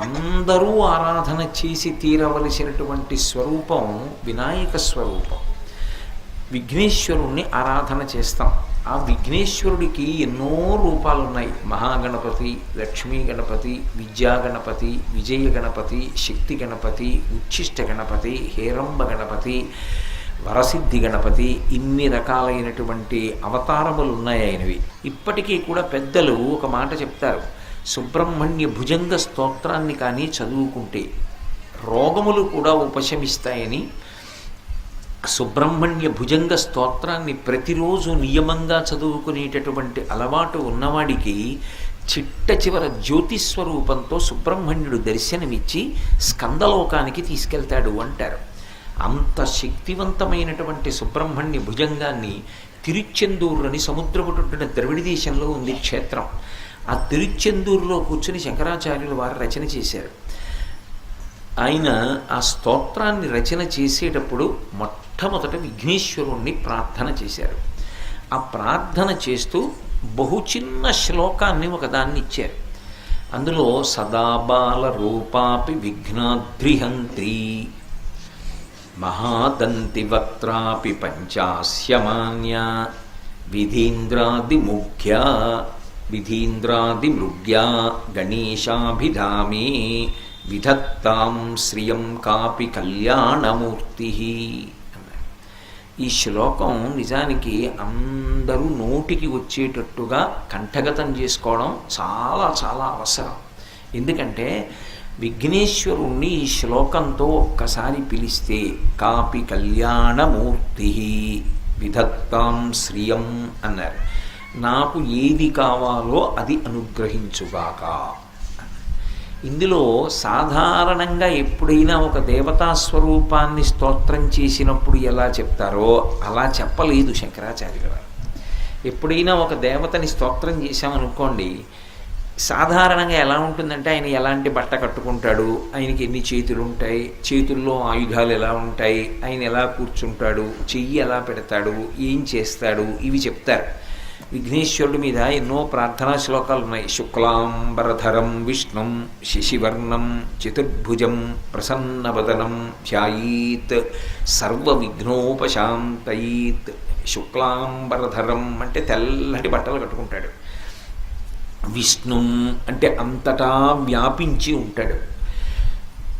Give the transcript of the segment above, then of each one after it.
అందరూ ఆరాధన చేసి తీరవలసినటువంటి స్వరూపం వినాయక స్వరూపం. విఘ్నేశ్వరుణ్ణి ఆరాధన చేస్తాం. ఆ విఘ్నేశ్వరుడికి ఎన్నో రూపాలు ఉన్నాయి మహాగణపతి లక్ష్మీ గణపతి విద్యా గణపతి విజయ గణపతి శక్తి గణపతి ఉచ్ఛిష్ట గణపతి హేరంబ గణపతి వరసిద్ధి గణపతి ఇన్ని రకాలైనటువంటి అవతారములు ఉన్నాయి ఆయనవి. ఇప్పటికీ కూడా పెద్దలు ఒక మాట చెప్తారు. సుబ్రహ్మణ్య భుజంగ స్తోత్రాన్ని కానీ చదువుకుంటే రోగములు కూడా ఉపశమిస్తాయని సుబ్రహ్మణ్య భుజంగ స్తోత్రాన్ని ప్రతిరోజు నియమంగా చదువుకునేటటువంటి అలవాటు ఉన్నవాడికి చిట్ట చివర జ్యోతిస్వరూపంతో సుబ్రహ్మణ్యుడు దర్శనమిచ్చి స్కందలోకానికి తీసుకెళ్తాడు అంటారు. అంత శక్తివంతమైనటువంటి సుబ్రహ్మణ్య భుజంగాన్ని తిరుచెందూరు అని సముద్రపుటున్న ద్రవిడ దేశంలో ఉంది క్షేత్రం. ఆ తిరుచెందూరులో కూర్చుని శంకరాచార్యులు వారు రచన చేశారు. ఆయన ఆ స్తోత్రాన్ని రచన చేసేటప్పుడు మొట్టమొదట విఘ్నేశ్వరుణ్ణి ప్రార్థన చేశారు. ఆ ప్రార్థన చేస్తూ బహు చిన్న శ్లోకాన్ని ఒకదాన్ని ఇచ్చారు. అందులో సదాబాల రూపాపి విఘ్నాద్రిహంత్రి మహాదంతి వక్త్రాపి పంచాస్యమాన్య విధీంద్రాదిముఖ్య విధీంద్రాదిమృగ్యా గణేశాభిధామే విధత్తాం శ్రియం కాపి కళ్యాణమూర్తి ఈ శ్లోకం నిజానికి అందరూ నోటికి వచ్చేటట్టుగా కంఠగతం చేసుకోవడం చాలా చాలా అవసరం. ఎందుకంటే విఘ్నేశ్వరుణ్ణి ఈ శ్లోకంతో ఒక్కసారి పిలిస్తే కాపి కళ్యాణమూర్తి విధత్తాం శ్రియం అన్నారు. నాకు ఏది కావాలో అది అనుగ్రహించుగాక. ఇందులో సాధారణంగా ఎప్పుడైనా ఒక దేవతా స్వరూపాన్ని స్తోత్రం చేసినప్పుడు ఎలా చెప్తారో అలా చెప్పలేదు శంకరాచార్యుల వారు ఎప్పుడైనా ఒక దేవతని స్తోత్రం చేశామనుకోండి సాధారణంగా ఎలా ఉంటుందంటే ఆయన ఎలాంటి బట్ట కట్టుకుంటాడు ఆయనకి ఎన్ని చేతులు ఉంటాయి చేతుల్లో ఆయుధాలు ఎలా ఉంటాయి ఆయన ఎలా కూర్చుంటాడు చెయ్యి ఎలా పెడతాడు ఏం చేస్తాడు ఇవి చెప్తారు. విఘ్నేశ్వరుడి మీద ఎన్నో ప్రార్థనా శ్లోకాలు ఉన్నాయి. శుక్లాంబరధరం విష్ణుం శశివర్ణం చతుర్భుజం ప్రసన్నవదనం ధ్యాయీత్ సర్వ విఘ్నోపశాంతయీత్ శుక్లాంబరధరం అంటే తెల్లటి బట్టలు కట్టుకుంటాడు. విష్ణుం అంటే అంతటా వ్యాపించి ఉంటాడు.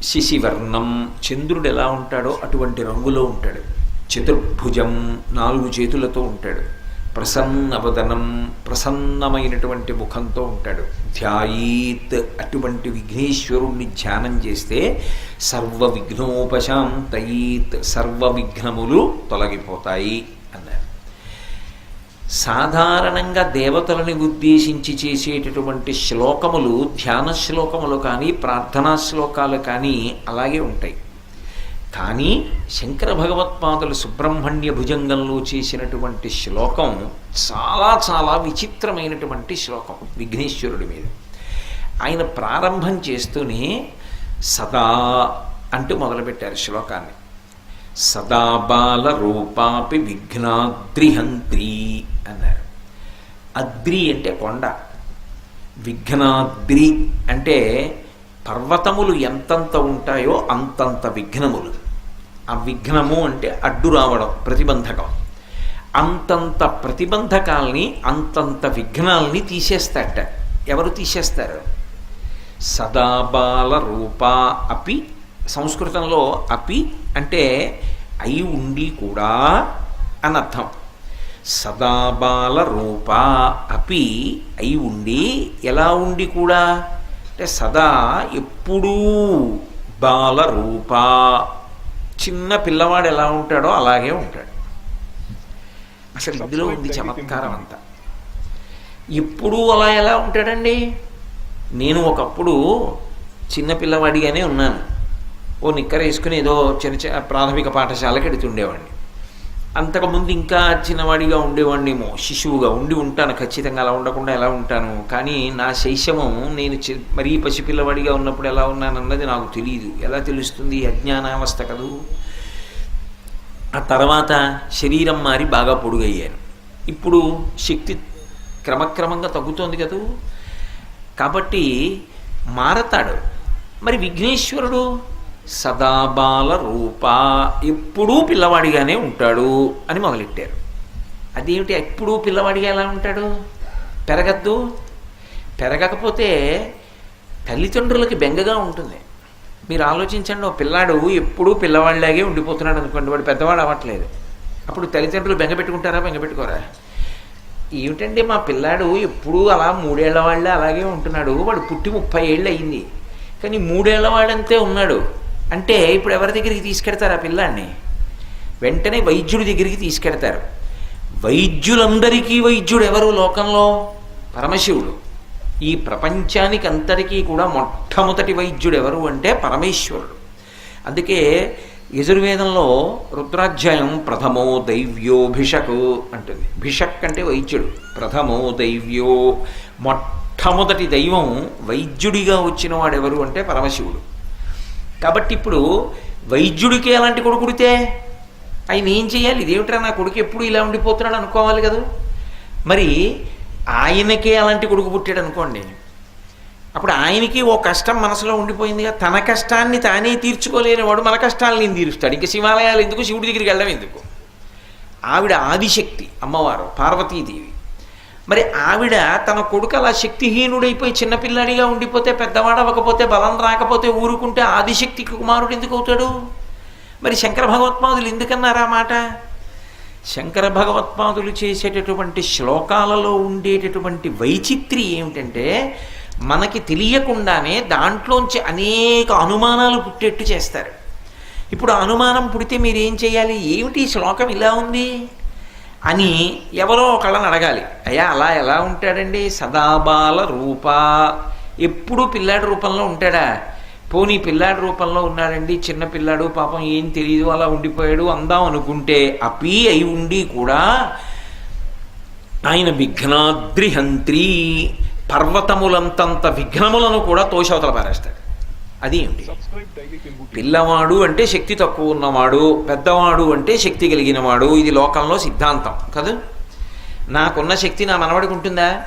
శశివర్ణం చంద్రుడు ఎలా ఉంటాడో అటువంటి రంగులో ఉంటాడు. చతుర్భుజం నాలుగు చేతులతో ఉంటాడు. ప్రసన్నవదనం ప్రసన్నమైనటువంటి ముఖంతో ఉంటాడు. ధ్యాయీత్ అటువంటి విఘ్నేశ్వరుణ్ణి ధ్యానం చేస్తే సర్వ విఘ్నోపశాంతయీత్ సర్వ విఘ్నములు తొలగిపోతాయి అన్నారు. సాధారణంగా దేవతలని ఉద్దేశించి చేసేటటువంటి శ్లోకములు ధ్యాన శ్లోకములు కానీ ప్రార్థనా శ్లోకాలు కానీ అలాగే ఉంటాయి. కానీ శంకర భగవత్పాదులు సుబ్రహ్మణ్య భుజంగంలో చేసినటువంటి శ్లోకం చాలా చాలా విచిత్రమైనటువంటి శ్లోకం విఘ్నేశ్వరుడి మీద. ఆయన ప్రారంభం చేస్తూనే సదా అంటూ మొదలుపెట్టారు శ్లోకాన్ని. సదా బాల రూపాపి విఘ్నాద్రిహంత్రి అన్నారు. అద్రి అంటే కొండ. విఘ్నాద్రి అంటే పర్వతములు ఎంతంత ఉంటాయో అంతంత విఘ్నములు. ఆ విఘ్నము అంటే అడ్డు రావడం ప్రతిబంధకం. అంతంత ప్రతిబంధకాల్ని అంతంత విఘ్నాల్ని తీసేస్తాట ఎవరు తీసేస్తారు? సదాబాల రూపా అపి. సంస్కృతంలో అపి అంటే అయి ఉండి కూడా అని అర్థం సదాబాల రూపా అపి అయి ఉండి ఎలా ఉండి కూడా? అంటే సదా ఎప్పుడూ బాల రూపా చిన్న పిల్లవాడు ఎలా ఉంటాడో అలాగే ఉంటాడు. అసలు ఇందులో ఉంది చమత్కారం అంతా. ఎప్పుడూ అలా ఎలా ఉంటాడండి? నేను ఒకప్పుడు చిన్న పిల్లవాడిగానే ఉన్నాను. ఓ నిక్కర వేసుకుని ఏదో చిన్న చిన్న ప్రాథమిక పాఠశాలకి ఎడుతుండేవాడిని అంతకుముందు ఇంకా చిన్నవాడిగా ఉండేవాడినేమో శిశువుగా ఉండి ఉంటాను ఖచ్చితంగా అలా ఉండకుండా ఎలా ఉంటాను. కానీ నా శైశవం నేను చి- మరీ పసిపిల్లవాడిగా ఉన్నప్పుడు ఎలా ఉన్నానన్నది నాకు తెలియదు ఎలా తెలుస్తుంది అజ్ఞానావస్థ కదూ ఆ తర్వాత శరీరం మారి బాగా పొడుగయ్యాను. ఇప్పుడు శక్తి క్రమక్రమంగా తగ్గుతోంది కదూ? కాబట్టి మారతాడు. మరి విఘ్నేశ్వరుడు సదాబాల రూప ఎప్పుడూ పిల్లవాడిగానే ఉంటాడు అని మొదలెట్టారు. అదేమిటి ఎప్పుడూ పిల్లవాడిగా ఎలా ఉంటాడు? పెరగద్దు. పెరగకపోతే తల్లిదండ్రులకి బెంగగా ఉంటుంది. మీరు ఆలోచించండి ఓ పిల్లాడు ఎప్పుడూ పిల్లవాడిలాగే ఉండిపోతున్నాడు అనుకోండి వాడు పెద్దవాడు అవ్వట్లేదు. అప్పుడు తల్లిదండ్రులు బెంగ పెట్టుకుంటారా బెంగ పెట్టుకోరా? ఏమిటండి మా పిల్లాడు ఎప్పుడూ అలా మూడేళ్ళ వాళ్ళే అలాగే ఉంటున్నాడు. వాడు పుట్టి ముప్పై ఏళ్ళు అయింది. కానీ మూడేళ్ళ వాడంతే ఉన్నాడు. అంటే ఇప్పుడు ఎవరి దగ్గరికి తీసుకెడతారు ఆ పిల్లాన్ని? వెంటనే వైద్యుడి దగ్గరికి తీసుకెడతారు. వైద్యులందరికీ వైద్యుడు ఎవరు లోకంలో? పరమశివుడు. ఈ ప్రపంచానికి అందరికీ కూడా మొట్టమొదటి వైద్యుడు ఎవరు అంటే పరమేశ్వరుడు. అందుకే యజుర్వేదంలో రుద్రాధ్యాయం ప్రథమో దైవ్యో భిషక్ అంటుంది. భిషక్ అంటే వైద్యుడు. ప్రథమో దైవ్యో. మొట్టమొదటి దైవం వైద్యుడిగా వచ్చిన వాడెవరు అంటే పరమశివుడు. కాబట్టి ఇప్పుడు వైద్యుడికి ఎలాంటి కొడుకుడితే ఆయన ఏం చేయాలి? ఇదేమిట్రా నా కొడుకు ఎప్పుడు ఇలా ఉండిపోతున్నాడు అనుకోవాలి కదా? మరి ఆయనకే అలాంటి కొడుకు పుట్టాడు అనుకోండి. అప్పుడు ఆయనకి ఓ కష్టం మనసులో ఉండిపోయిందిగా తన కష్టాన్ని తానే తీర్చుకోలేని వాడు మన కష్టాలను నేను తీరుస్తాడు? ఇంకా శివాలయాలు ఎందుకు? శివుడి దగ్గరికి వెళ్ళడం ఎందుకు? ఆవిడ ఆదిశక్తి అమ్మవారు పార్వతీదేవి. మరి ఆవిడ తన కొడుకు అలా శక్తిహీనుడైపోయి చిన్నపిల్లాడిగా ఉండిపోతే పెద్దవాడవకపోతే బలం రాకపోతే ఊరుకుంటే ఆదిశక్తి కుమారుడు ఎందుకు అవుతాడు? మరి శంకర భగవత్పాదులు ఎందుకన్నారా మాట? శంకర భగవత్పాదులు చేసేటటువంటి శ్లోకాలలో ఉండేటటువంటి వైచిత్రి ఏమిటంటే మనకి తెలియకుండానే దాంట్లోంచి అనేక అనుమానాలు పుట్టేట్టు చేస్తారు. ఇప్పుడు అనుమానం పుడితే మీరేం చేయాలి? ఏమిటి శ్లోకం ఇలా ఉంది? అని ఎవరో ఒకళ్ళని అడగాలి. అయ్యా అలా ఎలా ఉంటాడండి? సదాబాల రూప. ఎప్పుడూ పిల్లాడి రూపంలో ఉంటాడా? పోనీ పిల్లాడి రూపంలో ఉన్నాడండి. చిన్న పిల్లాడు పాపం ఏం తెలియదు అలా ఉండిపోయాడు అందాం అనుకుంటే అపి అయి ఉండి కూడా ఆయన విఘ్నాద్రిహంత్రి పర్వతములంతంత విఘ్నములను కూడా తోషవతల పారేస్తాడు. అది ఏమిటి పిల్లవాడు అంటే శక్తి తక్కువ ఉన్నవాడు పెద్దవాడు అంటే శక్తి కలిగినవాడు ఇది లోకంలో సిద్ధాంతం కదా? నాకున్న శక్తి నా మనవడికి ఉంటుందా?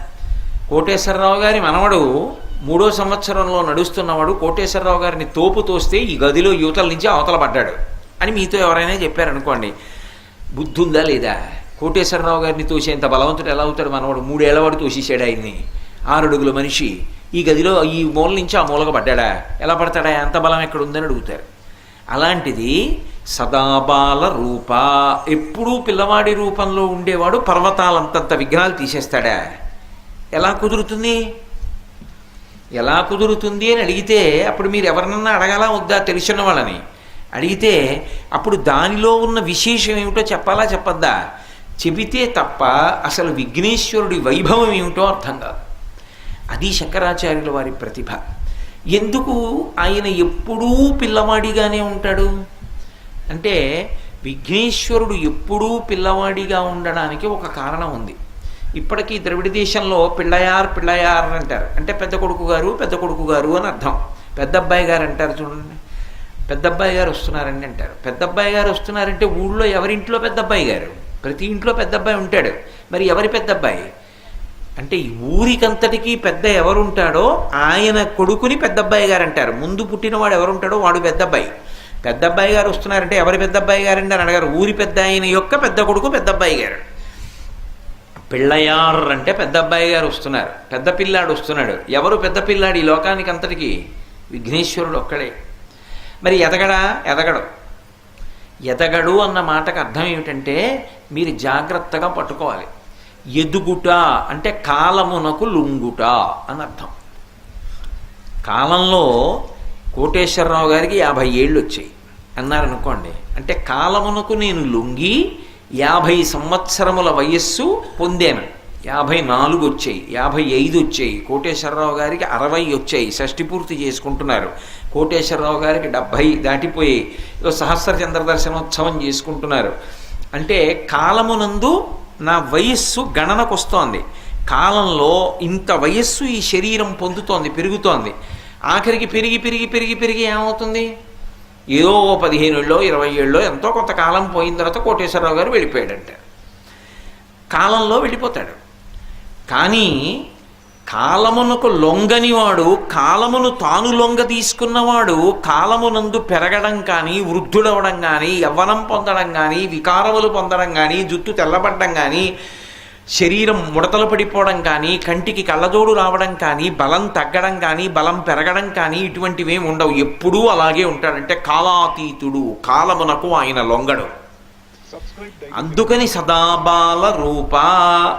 కోటేశ్వరరావు గారి మనవడు మూడో సంవత్సరంలో నడుస్తున్నవాడు కోటేశ్వరరావు గారిని తోపు తోస్తే ఈ గదిలో యువతల నుంచి అవతల పడ్డాడు అని మీతో ఎవరైనా చెప్పారనుకోండి. బుద్ధి ఉందా లేదా? కోటేశ్వరరావు గారిని తోసేంత బలవంతుడు ఎలా అవుతాడు? మనవాడు మూడేళ్ళవాడు తోసేసాడు ఆయన్ని. ఆరడుగుల మనిషి. ఈ గదిలో ఈ మూల నుంచి ఆ మూలక పడ్డాడా? ఎలా పడతాడా? ఎంత బలం ఎక్కడ ఉందని అడుగుతారు. అలాంటిది సదాబాల రూప. ఎప్పుడూ పిల్లవాడి రూపంలో ఉండేవాడు పర్వతాలంతంత విగ్రహాలు తీసేస్తాడా? ఎలా కుదురుతుంది? ఎలా కుదురుతుంది అని అడిగితే అప్పుడు మీరు ఎవరినన్నా అడగాలా వద్దా తెలిసిన వాళ్ళని? అడిగితే అప్పుడు దానిలో ఉన్న విశేషం ఏమిటో చెప్పాలా చెప్పద్దా? చెబితే తప్ప అసలు విఘ్నేశ్వరుడి వైభవం ఏమిటో అర్థం కాదు. అది శంకరాచార్యుల వారి ప్రతిభ. ఎందుకు ఆయన ఎప్పుడూ పిల్లవాడిగానే ఉంటాడు? అంటే విఘ్నేశ్వరుడు ఎప్పుడూ పిల్లవాడిగా ఉండడానికి ఒక కారణం ఉంది. ఇప్పటికీ ద్రవిడ దేశంలో పిళ్ళయార్ పిళ్ళయార్ అని అంటారు. అంటే పెద్ద కొడుకు గారు పెద్ద కొడుకు గారు అని అర్థం. పెద్ద అబ్బాయి గారు అంటారు చూడండి. పెద్ద అబ్బాయి గారు వస్తున్నారండి అంటారు. పెద్ద అబ్బాయి గారు వస్తున్నారంటే ఊళ్ళో ఎవరింట్లో పెద్ద అబ్బాయి గారు? ప్రతి ఇంట్లో పెద్ద అబ్బాయి ఉంటాడు. మరి ఎవరి పెద్ద అబ్బాయి అంటే ఈ ఊరికంతటికీ పెద్ద ఎవరుంటాడో ఆయన కొడుకుని పెద్ద అబ్బాయి గారు అంటారు ముందు పుట్టినవాడు ఎవరుంటాడో వాడు పెద్దబ్బాయి. పెద్దబ్బాయి గారు వస్తున్నారంటే ఎవరి పెద్ద అబ్బాయి గారండి అని అడగారు. ఊరి పెద్ద ఆయన యొక్క పెద్ద కొడుకు పెద్ద అబ్బాయి గారు. పిళ్ళయార్ అంటే పెద్ద అబ్బాయి గారు వస్తున్నారు. పెద్ద పిల్లాడు వస్తున్నాడు. ఎవరు పెద్ద పిల్లాడు ఈ లోకానికి అంతటికి విఘ్నేశ్వరుడు ఒక్కడే. మరి ఎదగడా? ఎదగడు. ఎదగడు అన్న మాటకు అర్థం ఏమిటంటే మీరు జాగ్రత్తగా పట్టుకోవాలి. ఎదుగుట అంటే కాలమునకు లుంగుట అని అర్థం. కాలంలో కోటేశ్వరరావు గారికి యాభై ఏళ్ళు వచ్చాయి. అన్నారనుకోండి అంటే కాలమునకు నేను లొంగి యాభై సంవత్సరముల వయస్సు పొందాను. యాభై నాలుగు వచ్చాయి యాభై ఐదు వచ్చాయి. కోటేశ్వరరావు గారికి అరవై వచ్చాయి. షష్టి పూర్తి చేసుకుంటున్నారు. కోటేశ్వరరావు గారికి డెబ్భై దాటిపోయి సహస్ర చంద్ర దర్శనోత్సవం చేసుకుంటున్నారు. అంటే కాలమునందు నా వయస్సు గణనకు వస్తోంది. కాలంలో ఇంత వయస్సు ఈ శరీరం పొందుతోంది పెరుగుతోంది. ఆఖరికి పెరిగి పెరిగి పెరిగి పెరిగి ఏమవుతుంది? ఏదో ఓ పదిహేను ఏళ్ళో ఇరవై ఏళ్ళలో ఎంతో కొంతకాలం పోయిన తర్వాత కోటేశ్వరరావు గారు వెళ్ళిపోయాడంట. కాలంలో వెళ్ళిపోతాడు. కానీ కాలమునకు లొంగనివాడు కాలమును తాను లొంగ తీసుకున్నవాడు కాలమునందు పెరగడం కానీ వృద్ధుడవడం కానీ యవ్వనం పొందడం కానీ వికారములు పొందడం కానీ జుట్టు తెల్లబడ్డం కానీ శరీరం ముడతలు పడిపోవడం కానీ కంటికి కళ్ళజోడు రావడం కానీ బలం తగ్గడం కానీ బలం పెరగడం కానీ ఇటువంటివి ఏమి ఉండవు. ఎప్పుడూ అలాగే ఉంటాడంటే కాలాతీతుడు కాలమునకు ఆయన లొంగడు. అందుకని సదాబాల రూప.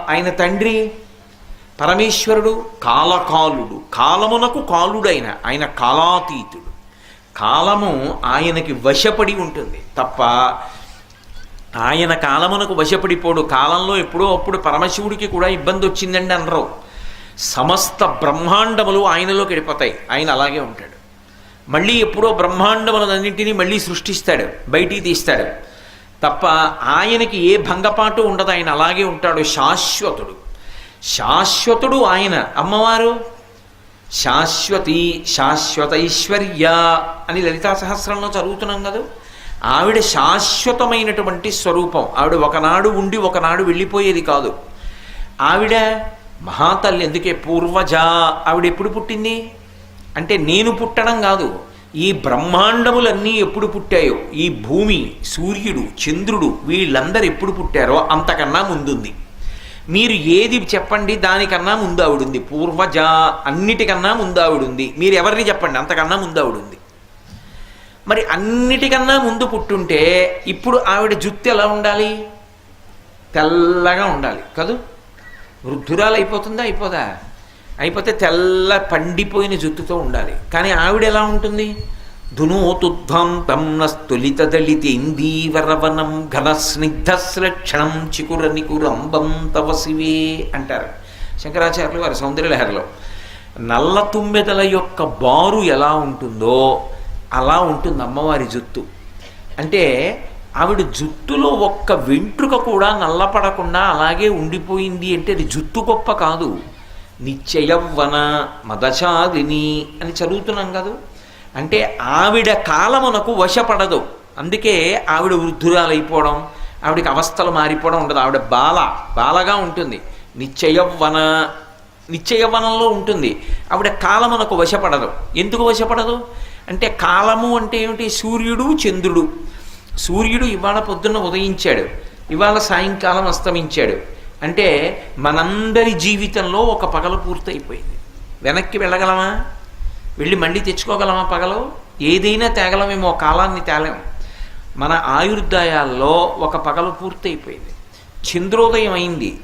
ఆయన తండ్రి పరమేశ్వరుడు కాలకాలుడు. కాలమునకు కాలుడైన ఆయన కాలాతీతుడు. కాలము ఆయనకి వశపడి ఉంటుంది. తప్ప ఆయన కాలమునకు వశపడిపోడు. కాలంలో ఎప్పుడో అప్పుడు పరమశివుడికి కూడా ఇబ్బంది వచ్చిందండి అనరు. సమస్త బ్రహ్మాండములు ఆయనలోకి వెళ్ళిపోతాయి. ఆయన అలాగే ఉంటాడు. మళ్ళీ ఎప్పుడో బ్రహ్మాండములన్నింటినీ మళ్ళీ సృష్టిస్తాడు. బయటికి తీస్తాడు. తప్ప ఆయనకి ఏ భంగపాటు ఉండదు. ఆయన అలాగే ఉంటాడు. శాశ్వతుడు. శాశ్వతుడు ఆయన. అమ్మవారు? శాశ్వతి శాశ్వతైశ్వర్య అని లలితా సహస్రంలో చదువుతున్నాం కదా? ఆవిడ శాశ్వతమైనటువంటి స్వరూపం. ఆవిడ ఒకనాడు ఉండి ఒకనాడు వెళ్ళిపోయేది కాదు. ఆవిడ మహాతల్లి ఎందుకే? పూర్వజ. ఆవిడ ఎప్పుడు పుట్టింది? అంటే నేను పుట్టడం కాదు. ఈ బ్రహ్మాండములన్నీ ఎప్పుడు పుట్టాయో? ఈ భూమి సూర్యుడు చంద్రుడు వీళ్ళందరూ ఎప్పుడు పుట్టారో అంతకన్నా ముందుంది. మీరు ఏది చెప్పండి దానికన్నా ముందు ఆవిడుంది. పూర్వజ అన్నిటికన్నా ముందు ఆవిడుంది. మీరు ఎవరిని చెప్పండి? అంతకన్నా ముందు ఆవిడుంది. మరి అన్నిటికన్నా ముందు పుట్టుంటే ఇప్పుడు ఆవిడ జుత్తు ఎలా ఉండాలి? తెల్లగా ఉండాలి. కదూ? వృద్ధురాలు అయిపోతుందా? అయిపోదా? అయిపోతే తెల్ల పండిపోయిన జుత్తుతో ఉండాలి. కానీ ఆవిడ ఎలా ఉంటుంది? ధునోతుధ్వాంతం నస్తులిత దళితేందీవరవనం ఘన స్నిగ్ధశ్లక్షణం చికుర నికురంబం తవ శివే అంటారు. శంకరాచార్యులు వారి సౌందర్యలహరిలో నల్ల తుమ్మెదల యొక్క బారు ఎలా ఉంటుందో అలా ఉంటుంది అమ్మవారి జుత్తు. అంటే ఆవిడ జుత్తులో ఒక్క వెంట్రుక కూడా నల్లపడకుండా అలాగే ఉండిపోయింది అంటే అది జుత్తు గొప్ప కాదు. నిశ్చయవ్వన మదచాదిని అని చదువుతున్నాం కదా. అంటే ఆవిడ కాలమునకు వశపడదు. అందుకే ఆవిడ వృద్ధురాలైపోవడం ఆవిడకి అవస్థలు మారిపోవడం ఉండదు. ఆవిడ బాల బాలగా ఉంటుంది. నిశ్చయవ్వన నిశ్చయవనంలో ఉంటుంది. ఆవిడ కాలమునకు వశపడదు. ఎందుకు వశపడదు? అంటే కాలము అంటే ఏమిటి? సూర్యుడు చంద్రుడు. సూర్యుడు ఇవాళ పొద్దున్న ఉదయించాడు. ఇవాళ సాయంకాలం అస్తమించాడు. అంటే మనందరి జీవితంలో ఒక పగలు పూర్తయిపోయింది. వెనక్కి వెళ్ళగలమా? వెళ్ళి మళ్ళీ తెచ్చుకోగలమా పగలు? ఏదైనా తేగలమేమో కాలాన్ని తేలేము మన ఆయుర్దాయాల్లో ఒక పగలు పూర్తయిపోయింది. చంద్రోదయం అయింది.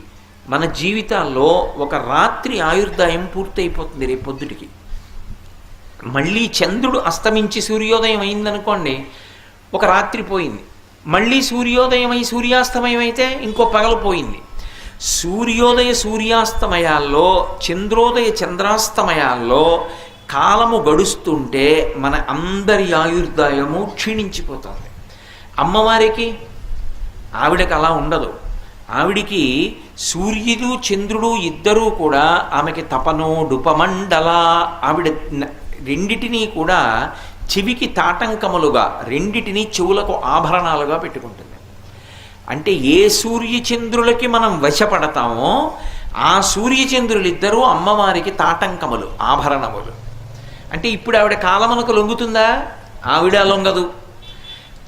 మన జీవితాల్లో ఒక రాత్రి ఆయుర్దాయం పూర్తయిపోతుంది రేపు పొద్దుటికి. మళ్ళీ చంద్రుడు అస్తమించి సూర్యోదయం అయిందనుకోండి ఒక రాత్రి పోయింది. మళ్ళీ సూర్యోదయం అయి సూర్యాస్తమయం అయితే ఇంకో పగలు పోయింది. సూర్యోదయ సూర్యాస్తమయాల్లో చంద్రోదయ చంద్రాస్తమయాల్లో కాలము గడుస్తుంటే మన అందరి ఆయుర్దాయము క్షీణించిపోతుంది. అమ్మవారికి ఆవిడకి అలా ఉండదు. ఆవిడికి సూర్యుడు చంద్రుడు ఇద్దరూ కూడా ఆమెకి తపనో డుపమండల ఆవిడ రెండిటినీ కూడా చెవికి తాటంకములుగా రెండిటిని చెవులకు ఆభరణాలుగా పెట్టుకుంటుంది. అంటే ఏ సూర్యచంద్రులకి మనం వశపడతామో ఆ సూర్యచంద్రులిద్దరూ అమ్మవారికి తాటంకములు ఆభరణములు. అంటే ఇప్పుడు ఆవిడ కాలమునకు లొంగుతుందా? ఆవిడ లొంగదు.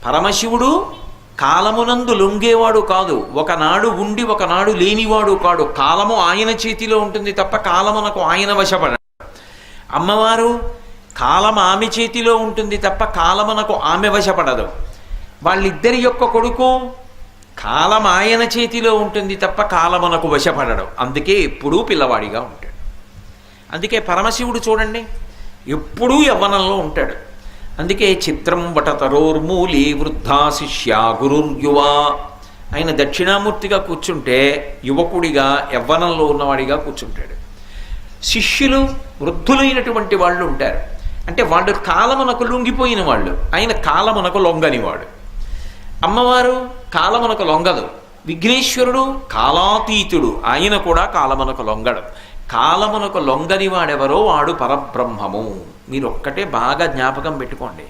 పరమశివుడు కాలమునందు లొంగేవాడు కాదు. ఒకనాడు ఉండి ఒకనాడు లేనివాడు కాడు. కాలము ఆయన చేతిలో ఉంటుంది తప్ప కాలమునకు ఆయన వశపడ. అమ్మవారు కాలం ఆమె చేతిలో ఉంటుంది తప్ప కాలమునకు ఆమె వశపడదు. వాళ్ళిద్దరి యొక్క కొడుకు కాలం ఆయన చేతిలో ఉంటుంది తప్ప కాలమునకు వశపడడు. అందుకే ఎప్పుడూ పిల్లవాడిగా ఉంటాడు. అందుకే పరమశివుడు చూడండి ఎప్పుడూ యవ్వనంలో ఉంటాడు. అందుకే చిత్రం వటతరోర్మూలి వృద్ధా శిష్య గురుర్యువా ఆయన దక్షిణామూర్తిగా కూర్చుంటే యువకుడిగా యవ్వనంలో ఉన్నవాడిగా కూర్చుంటాడు. శిష్యులు వృద్ధులైనటువంటి వాళ్ళు ఉంటారు. అంటే వాళ్ళు కాలమునకు లొంగిపోయిన వాళ్ళు. ఆయన కాలమునకు లొంగనివాడు. అమ్మవారు కాలమునకు లొంగదు. విఘ్నేశ్వరుడు కాలాతీతుడు. ఆయన కూడా కాలమునకు లొంగడు. కాలమునకు లొంగని వాడెవరో వాడు పరబ్రహ్మము. మీరు ఒక్కటే బాగా జ్ఞాపకం పెట్టుకోండి.